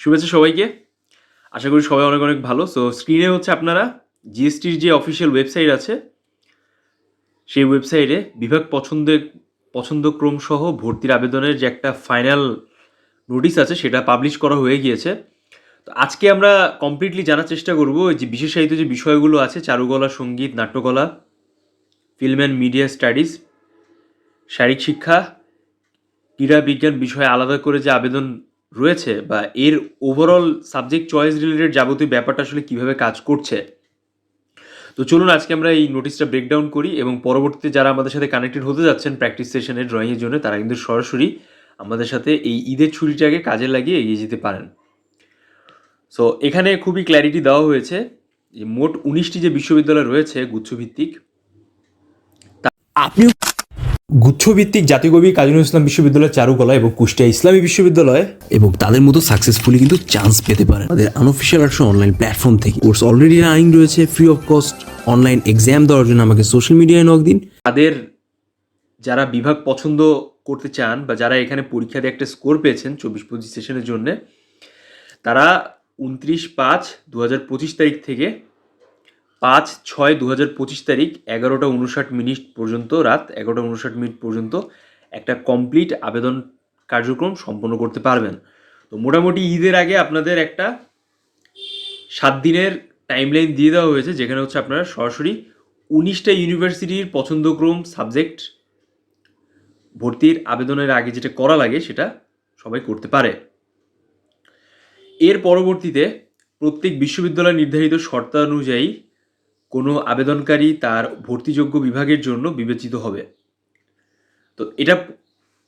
শুভেচ্ছা সবাইকে। আশা করি সবাই অনেক অনেক ভালো। সো স্ক্রিনে হচ্ছে আপনারা জিএসটির যে অফিসিয়াল ওয়েবসাইট আছে, সেই ওয়েবসাইটে বিভাগ পছন্দের পছন্দক্রম সহ ভর্তির আবেদনের যে একটা ফাইনাল নোটিশ আছে, সেটা পাবলিশ করা হয়ে গিয়েছে। তো আজকে আমরা কমপ্লিটলি জানার চেষ্টা করব যে বিশেষায়িত যে বিষয়গুলো আছে, চারুকলা, সংগীত, নাট্যকলা ফিল্ম অ্যান্ড মিডিয়া স্টাডিজ শারীরিক শিক্ষা, ক্রীড়া বিজ্ঞান বিষয়ে আলাদা করে যে আবেদন রয়েছে বা এর ওভারঅল সাবজেক্ট চয়েস রিলেটেড যাবতীয় ব্যাপারটা আসলে কীভাবে কাজ করছে? তো চলুন আজকে আমরা এই নোটিশটা ব্রেকডাউন করি এবং পরবর্তীতে যারা আমাদের সাথে কানেক্টেড হতে যাচ্ছেন প্র্যাকটিস সেশনের ড্রয়িংয়ের জন্য, তারা কিন্তু সরাসরি আমাদের সাথে এই ঈদের ছুটিটাকে কাজে লাগিয়ে এগিয়ে যেতে পারেন। সো এখানে খুবই ক্ল্যারিটি দেওয়া হয়েছে যে মোট উনিশটি যে বিশ্ববিদ্যালয় রয়েছে গুচ্ছভিত্তিক আপনিও গুচ্ছভিত্তিক জাতীয় কবি কাজী নজরুল ইসলাম বিশ্ববিদ্যালয় চারুকলা এবং কুষ্টিয়া ইসলামী বিশ্ববিদ্যালয় এবং তাদের মতো সাকসেসফুলি কিন্তু চান্স পেতে পারে। আমাদের আনঅফিসিয়াল আর্টস অনলাইন প্ল্যাটফর্ম থেকে কোর্স অলরেডি রানিং রয়েছে free of cost online exam দেওয়ার জন্য আমাকে সোশ্যাল মিডিয়ায় নক দিন। তাদের যারা বিভাগ পছন্দ করতে চান বা যারা এখানে পরীক্ষা দিয়ে একটা স্কোর পেয়েছেন চব্বিশ পঁচিশ সেশনের জন্য তারা উনত্রিশ পাঁচ দু হাজার পঁচিশ তারিখ থেকে পাঁচ ছয় দু হাজার পঁচিশ তারিখ এগারোটা উনষাট মিনিট পর্যন্ত, রাত এগারোটা উনষাট মিনিট পর্যন্ত একটা কমপ্লিট আবেদন কার্যক্রম সম্পন্ন করতে পারবেন। তো মোটামুটি ঈদের আগে আপনাদের একটা সাত দিনের টাইমলাইন দিয়ে দেওয়া হয়েছে, যেখানে হচ্ছে আপনারা সরাসরি উনিশটা ইউনিভার্সিটির পছন্দক্রম সাবজেক্ট ভর্তির আবেদনের আগে যেটা করা লাগে সেটা সবাই করতে পারে। এর পরবর্তীতে প্রত্যেক বিশ্ববিদ্যালয় নির্ধারিত শর্তানুযায়ী কোনো আবেদনকারী তার ভর্তিযোগ্য বিভাগের জন্য বিবেচিত হবে। তো এটা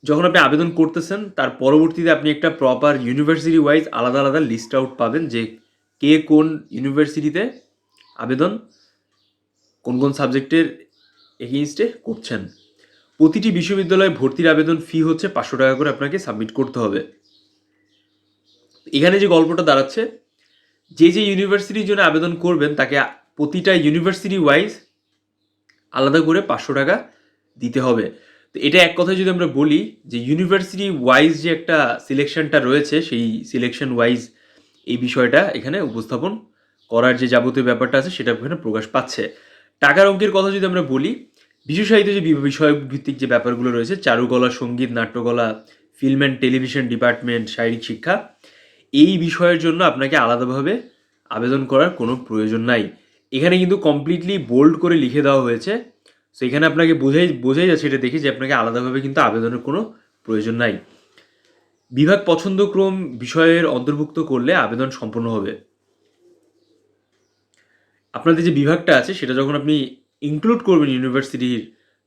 যখন আপনি আবেদন করতেছেন, তার পরবর্তীতে আপনি একটা প্রপার ইউনিভার্সিটি ওয়াইজ আলাদা আলাদা লিস্ট আউট পাবেন যে কে কোন ইউনিভার্সিটিতে আবেদন, কোন কোন সাবজেক্টের এগেইনস্টে করছেন। প্রতিটি বিশ্ববিদ্যালয়ে ভর্তির আবেদন ফি হচ্ছে পাঁচশো টাকা করে আপনাকে সাবমিট করতে হবে। এখানে যে গল্পটা দাঁড়াচ্ছে, যে যে ইউনিভার্সিটির জন্য আবেদন করবেন, তাকে প্রতিটা ইউনিভার্সিটি ওয়াইজ আলাদা করে পাঁচশো টাকা দিতে হবে। তো এটা এক কথায় যদি আমরা বলি যে ইউনিভার্সিটি ওয়াইজ যে একটা সিলেকশনটা রয়েছে, সেই সিলেকশন ওয়াইজ এই বিষয়টা এখানে উপস্থাপন করার যে যাবতীয় ব্যাপারটা আছে, সেটা এখানে প্রকাশ পাচ্ছে। টাকার অঙ্কের কথা যদি আমরা বলি, বিশেষায়িত যে বি- বিষয় ভিত্তিক যে ব্যাপারগুলো রয়েছে, চারুকলা, সংগীত, নাট্যকলা ফিল্ম অ্যান্ড টেলিভিশন ডিপার্টমেন্ট শারীরিক শিক্ষা, এই বিষয়ের জন্য আপনাকে আলাদাভাবে আবেদন করার কোনো প্রয়োজন নাই। এখানে কিন্তু কমপ্লিটলি বোল্ড করে লিখে দেওয়া হয়েছে। সো এখানে আপনাকে বোঝাই বোঝাই যাচ্ছে এটা দেখে যে আপনাকে আলাদাভাবে কিন্তু আবেদনের কোনো প্রয়োজন নাই। বিভাগ পছন্দক্রম বিষয়ের অন্তর্ভুক্ত করলে আবেদন সম্পন্ন হবে। আপনাদের যে বিভাগটা আছে, সেটা যখন আপনি ইনক্লুড করবেন ইউনিভার্সিটির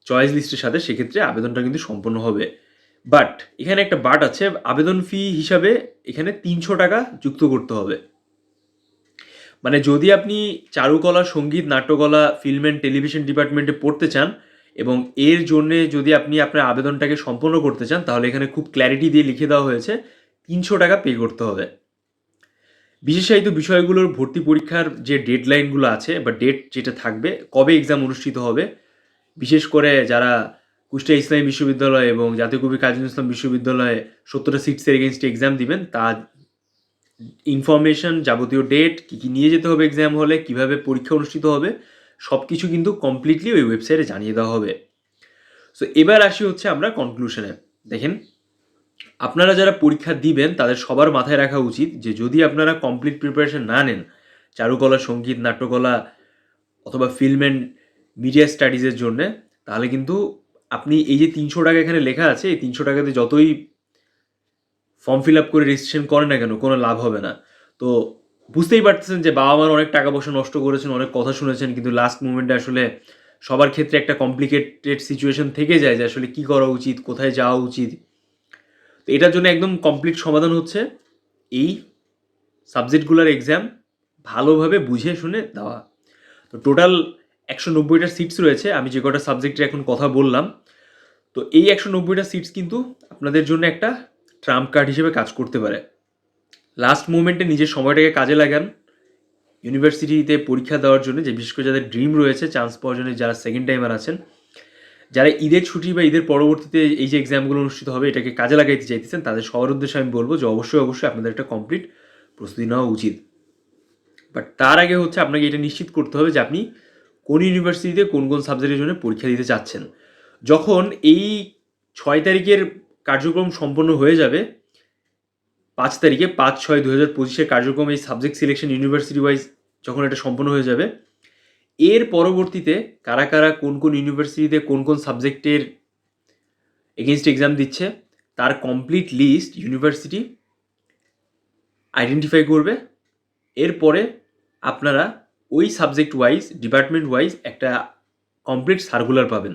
চয়েস লিস্টের সাথে, সেক্ষেত্রে আবেদনটা কিন্তু সম্পন্ন হবে। বাট এখানে একটা বাট আছে, আবেদন ফি হিসাবে এখানে তিনশো টাকা যুক্ত করতে হবে। মানে যদি আপনি চারুকলা, সংগীত, নাট্যকলা ফিল্ম অ্যান্ড টেলিভিশন ডিপার্টমেন্টে পড়তে চান এবং এর জন্যে যদি আপনি আপনার আবেদনটাকে সম্পন্ন করতে চান, তাহলে এখানে খুব ক্ল্যারিটি দিয়ে লিখে দেওয়া হয়েছে, তিনশো টাকা পে করতে হবে। বিশেষায়িত বিষয়গুলোর ভর্তি পরীক্ষার যে ডেডলাইনগুলো আছে বা ডেট যেটা থাকবে, কবে এক্সাম অনুষ্ঠিত হবে, বিশেষ করে যারা কুষ্টিয়া ইসলামী বিশ্ববিদ্যালয় এবং জাতীয় কবি কাজী ইসলাম বিশ্ববিদ্যালয়ে সত্তরটা সিটসের এগেনস্টে এক্সাম দিবেন, তা ইনফরমেশন, যাবতীয় ডেট, কী কী নিয়ে যেতে হবে এক্সাম হলে, কীভাবে পরীক্ষা অনুষ্ঠিত হবে সব কিছু কিন্তু কমপ্লিটলি ওই ওয়েবসাইটে জানিয়ে দেওয়া হবে। সো এবার আসি হচ্ছে আমরা কনক্লুশনে দেখেন, আপনারা যারা পরীক্ষা দিবেন, তাদের সবার মাথায় রাখা উচিত যে, যদি আপনারা কমপ্লিট প্রিপারেশন না নেন, চারুকলা, সংগীত, নাট্যকলা অথবা ফিল্ম অ্যান্ড মিডিয়া স্টাডিজের জন্যে, তাহলে কিন্তু আপনি এই যে তিনশো টাকা এখানে লেখা আছে, এই তিনশো টাকাতে যতই ফর্ম ফিল আপ করে রেজিস্ট্রেশন করে না কেন? কোনো লাভ হবে না। তো বুঝতেই পারতেছেন যে বাবা মার অনেক টাকা পয়সা নষ্ট করেছেন, অনেক কথা শুনেছেন, কিন্তু লাস্ট মুমেন্টে আসলে সবার ক্ষেত্রে একটা কমপ্লিকেটেড সিচুয়েশন থেকে যায় যে আসলে কী করা উচিত, কোথায় যাওয়া উচিত। তো এটার জন্য একদম কমপ্লিট সমাধান হচ্ছে। এই সাবজেক্টগুলোর এক্সাম ভালোভাবে বুঝে শুনে দেওয়া। তো টোটাল একশো নব্বইটা সিটস রয়েছে। আমি যে কটা সাবজেক্টে এখন কথা বললাম। তো এই একশো নব্বইটা সিটস কিন্তু আপনাদের জন্য একটা ট্রাম্প কার্ড হিসেবে কাজ করতে পারে। লাস্ট মোমেন্টে নিজের সময়টাকে কাজে লাগান। ইউনিভার্সিটিতে পরীক্ষা দেওয়ার জন্য যে বিশেষ করে যাদের ড্রিম রয়েছে চান্স পাওয়ার জন্য যারা সেকেন্ড টাইমার আছেন, যারা ঈদের ছুটি বা ঈদের পরবর্তীতে এই যে এক্সামগুলো অনুষ্ঠিত হবে, এটাকে কাজে লাগাইতে চাইতেছেন, তাদের সবার উদ্দেশ্যে আমি বলব যে অবশ্যই অবশ্যই আপনাদের একটা কমপ্লিট প্রস্তুতি নেওয়া উচিত। বাট তার আগে হচ্ছে আপনাকে এটা নিশ্চিত করতে হবে যে আপনি কোন ইউনিভার্সিটিতে কোন কোন সাবজেক্টের জন্য পরীক্ষা দিতে চাচ্ছেন। যখন এই ছয় তারিখের কার্যক্রম সম্পন্ন হয়ে যাবে। পাঁচ তারিখে পাঁচ ছয় দু হাজার পঁচিশের কার্যক্রম এই সাবজেক্ট সিলেকশন ইউনিভার্সিটি ওয়াইজ যখন এটা সম্পন্ন হয়ে যাবে। এর পরবর্তীতে কারা কারা কোন কোন ইউনিভার্সিটিতে কোন কোন সাবজেক্টের এগেনস্ট এক্সাম দিচ্ছে, তার কমপ্লিট লিস্ট ইউনিভার্সিটি আইডেন্টিফাই করবে। এরপরে আপনারা ওই সাবজেক্ট ওয়াইজ ডিপার্টমেন্ট ওয়াইজ একটা কমপ্লিট সার্কুলার পাবেন।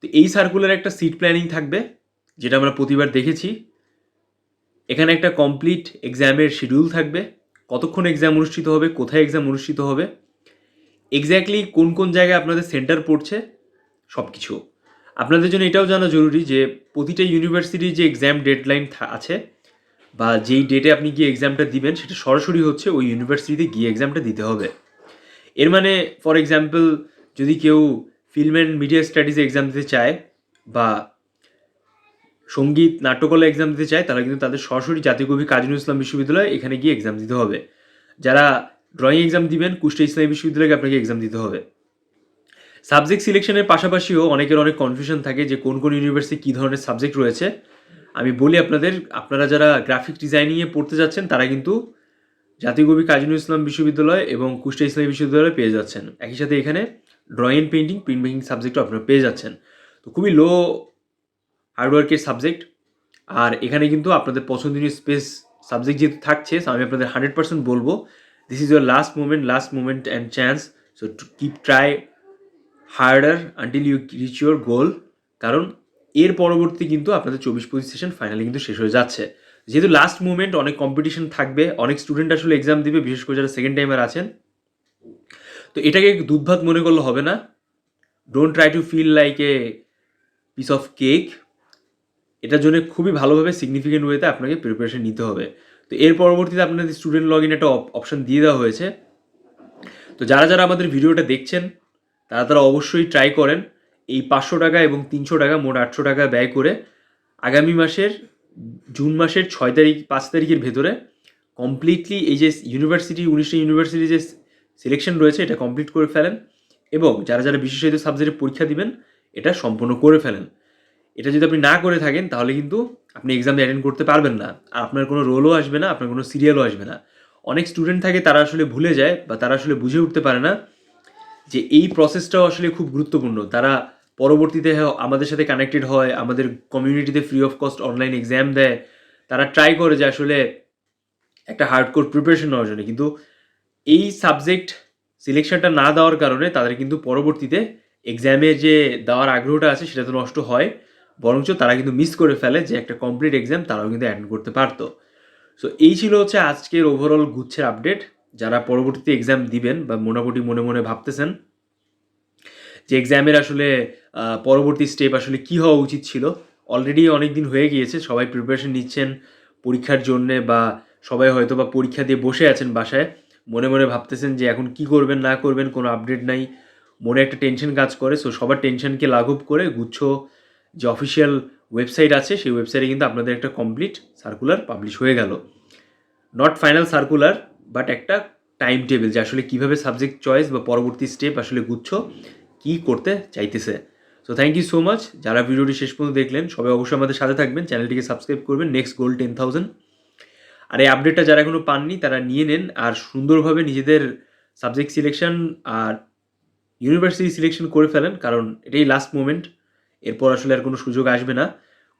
তো এই সার্কুলার একটা সিট প্ল্যানিং থাকবে। যেটা আমরা প্রতিবার দেখেছি, এখানে একটা কমপ্লিট এক্সামের শিডিউল থাকবে। কতক্ষণ এক্সাম অনুষ্ঠিত হবে, কোথায় এক্সাম অনুষ্ঠিত হবে এক্স্যাক্টলি কোন কোন জায়গায় আপনাদের সেন্টার পড়ছে সব কিছু আপনাদের জন্য এটাও জানা জরুরি যে, প্রতিটা ইউনিভার্সিটির যে এক্সাম ডেডলাইন আছে বা যেই ডেটে আপনি গিয়ে এক্সামটা দিবেন, সেটা সরাসরি হচ্ছে ওই ইউনিভার্সিটিতে গিয়ে এক্সামটা দিতে হবে। এর মানে ফর এক্সাম্পল যদি কেউ ফিল্ম অ্যান্ড মিডিয়া স্টাডিজে এক্সাম দিতে চায় বা সংগীত, নাট্যকলা এক্সাম দিতে চায়, তারা কিন্তু তাদের সরাসরি জাতীয় কবি কাজী নজরুল ইসলাম বিশ্ববিদ্যালয় এখানে গিয়ে এক্সাম দিতে হবে। যারা ড্রয়িং এক্সাম দিবেন, কুষ্টিয়া ইসলামী বিশ্ববিদ্যালয়ে আপনাকে এক্সাম দিতে হবে। সাবজেক্ট সিলেকশনের পাশাপাশিও অনেকের অনেক কনফিউশন থাকে যে কোন কোন ইউনিভার্সিটি কী ধরনের সাবজেক্ট রয়েছে। আমি বলি আপনাদের, আপনারা যারা গ্রাফিক ডিজাইনিংয়ে পড়তে যাচ্ছেন, তারা কিন্তু জাতীয় কবি কাজী নজরুল ইসলাম বিশ্ববিদ্যালয় এবং কুষ্টিয়া ইসলামী বিশ্ববিদ্যালয়ে পেয়ে যাচ্ছেন। একই সাথে এখানে ড্রয়িং পেন্টিং প্রিন্ট মেকিং সাবজেক্টও আপনারা পেয়ে যাচ্ছেন। তো খুবই লো হার্ডওয়ার্কের সাবজেক্ট আর এখানে কিন্তু আপনাদের পছন্দনীয় স্পেস সাবজেক্ট যেহেতু থাকছে আমি আপনাদের হান্ড্রেড পার্সেন্ট বলব this is your last moment last moment and chance so to keep try harder until you reach your goal কারণ এর পরবর্তী কিন্তু আপনাদের চব্বিশ পঁচিশ সেশন ফাইনালি কিন্তু শেষ হয়ে যাচ্ছে। যেহেতু লাস্ট মুমেন্ট অনেক কম্পিটিশন থাকবে, অনেক স্টুডেন্ট আসলে এক্সাম দিবে, বিশেষ করে যারা সেকেন্ড টাইমার আছেন, তো এটাকে দুধভাত মনে করলে হবে না। Don't try to feel like a piece of cake এটার জন্য খুবই ভালোভাবে সিগনিফিকেন্ট ওয়েতে আপনাকে প্রিপারেশন নিতে হবে। তো এর পরবর্তীতে আপনাদের স্টুডেন্ট লগ ইন একটা অপশন দিয়ে দেওয়া হয়েছে। তো যারা যারা আমাদের ভিডিওটা দেখছেন, তারা তারা অবশ্যই ট্রাই করেন। এই পাঁচশো টাকা এবং তিনশো টাকা, মোট আটশো টাকা ব্যয় করে আগামী মাসের, জুন মাসের ছয় তারিখ, পাঁচ তারিখের ভেতরে কমপ্লিটলি এই যে ইউনিভার্সিটি উনিশটা ইউনিভার্সিটি যে সিলেকশন রয়েছে, এটা কমপ্লিট করে ফেলেন এবং যারা যারা বিশেষায়িত সাবজেক্টে পরীক্ষা দিবেন, এটা সম্পূর্ণ করে ফেলেন। এটা যদি আপনি না করে থাকেন, তাহলে কিন্তু আপনি এক্সাম অ্যাটেন্ড করতে পারবেন না। আর আপনার কোনো রোলও আসবে না, আপনার কোনো সিরিয়ালও আসবে না। অনেক স্টুডেন্ট থাকে, তারা আসলে ভুলে যায় বা তারা আসলে বুঝে উঠতে পারে না যে এই প্রসেসটাও আসলে খুব গুরুত্বপূর্ণ। তারা পরবর্তীতে আমাদের সাথে কানেক্টেড হয়, আমাদের কমিউনিটিতে free of cost online exam দেয়। তারা ট্রাই করে যে আসলে একটা হার্ডকোর প্রিপারেশন নেওয়ার জন্য। কিন্তু এই সাবজেক্ট সিলেকশনটা না দেওয়ার কারণে তাদের কিন্তু পরবর্তীতে এক্সামে যে দেওয়ার আগ্রহটা আছে, সেটা তো নষ্ট হয়। বরঞ্চ তারা কিন্তু মিস করে ফেলে যে একটা কমপ্লিট এক্সাম তারাও কিন্তু অ্যাটেন্ড করতে পারতো। সো এই ছিল হচ্ছে আজকের ওভারঅল গুচ্ছের আপডেট যারা পরবর্তীতে এক্সাম দিবেন বা মোটামুটি মনে মনে ভাবতেছেন যে এক্সামের আসলে পরবর্তী স্টেপ আসলে কি হওয়া উচিত ছিল অলরেডি অনেক দিন হয়ে গিয়েছে, সবাই প্রিপারেশন নিচ্ছেন পরীক্ষার জন্যে বা সবাই হয়তো বা পরীক্ষা দিয়ে বসে আছেন বাসায়। মনে মনে ভাবতেছেন যে এখন কি করবেন, না করবেন, কোনো আপডেট নাই। মনে একটা টেনশন কাজ করে সো সবার টেনশনকে লাঘব করে গুচ্ছ যে অফিসিয়াল ওয়েবসাইট আছে, সেই ওয়েবসাইটে কিন্তু আপনাদের একটা কমপ্লিট সার্কুলার পাবলিশ হয়ে গেল। নট ফাইনাল সার্কুলার বাট একটা টাইম টেবিল যে আসলে কীভাবে সাবজেক্ট চয়েস বা পরবর্তী স্টেপ আসলে গুচ্ছ, কী করতে চাইতেছে। So thank you so much যারা ভিডিওটি শেষ পর্যন্ত দেখলেন, সবাই অবশ্যই আমাদের সাথে থাকবেন, চ্যানেলটিকে সাবস্ক্রাইব করবেন নেক্সট গোল টেন থাউজেন্ড আর এই আপডেটটা যারা এখনও পাননি, তারা নিয়ে নেন, আর সুন্দরভাবে নিজেদের সাবজেক্ট সিলেকশন আর ইউনিভার্সিটি সিলেকশন করে ফেলেন, কারণ এটাই লাস্ট মোমেন্ট এরপর আসলে আর কোনো সুযোগ আসবে না।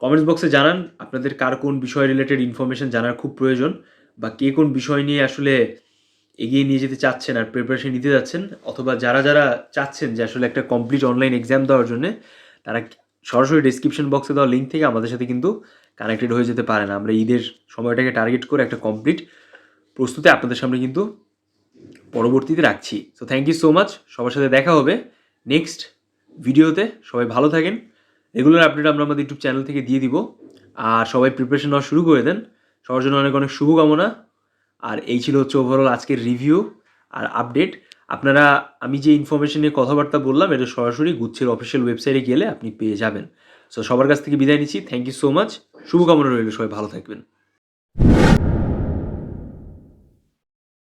কমেন্টস বক্সে জানান আপনাদের কার কোন বিষয় রিলেটেড ইনফরমেশন জানার খুব প্রয়োজন বা কে কোন বিষয় নিয়ে আসলে এগিয়ে নিয়ে যেতে চাচ্ছেন আর প্রিপারেশন নিতে যাচ্ছেন অথবা যারা যারা চাচ্ছেন যে আসলে একটা কমপ্লিট অনলাইন এক্সাম দেওয়ার জন্য, তারা সরাসরি ডিসক্রিপশন বক্সে দেওয়া লিঙ্ক থেকে আমাদের সাথে কিন্তু কানেক্টেড হয়ে যেতে পারেন। আমরা ঈদের সময়টাকে টার্গেট করে একটা কমপ্লিট প্রস্তুতি আপনাদের সামনে কিন্তু পরবর্তীতে রাখছি। So thank you so much সবার সাথে দেখা হবে নেক্সট ভিডিওতে সবাই ভালো থাকেন। রেগুলার আপডেট আমরা আমাদের ইউটিউব চ্যানেল থেকে দিয়ে দিব। আর সবাই প্রিপারেশন নেওয়া শুরু করে দেন। সবার জন্য অনেক অনেক শুভকামনা। আর এই ছিল হচ্ছে ওভারঅল আজকের রিভিউ আর আপডেট আপনারা, আমি যে ইনফরমেশন নিয়ে কথাবার্তা বললাম, এটা সরাসরি গুচ্ছের অফিসিয়াল ওয়েবসাইটে গেলে আপনি পেয়ে যাবেন। সো সবার কাছ থেকে বিদায় নিচ্ছি। থ্যাংক ইউ সো মাচ শুভকামনা রইল। সবাই ভালো থাকবেন।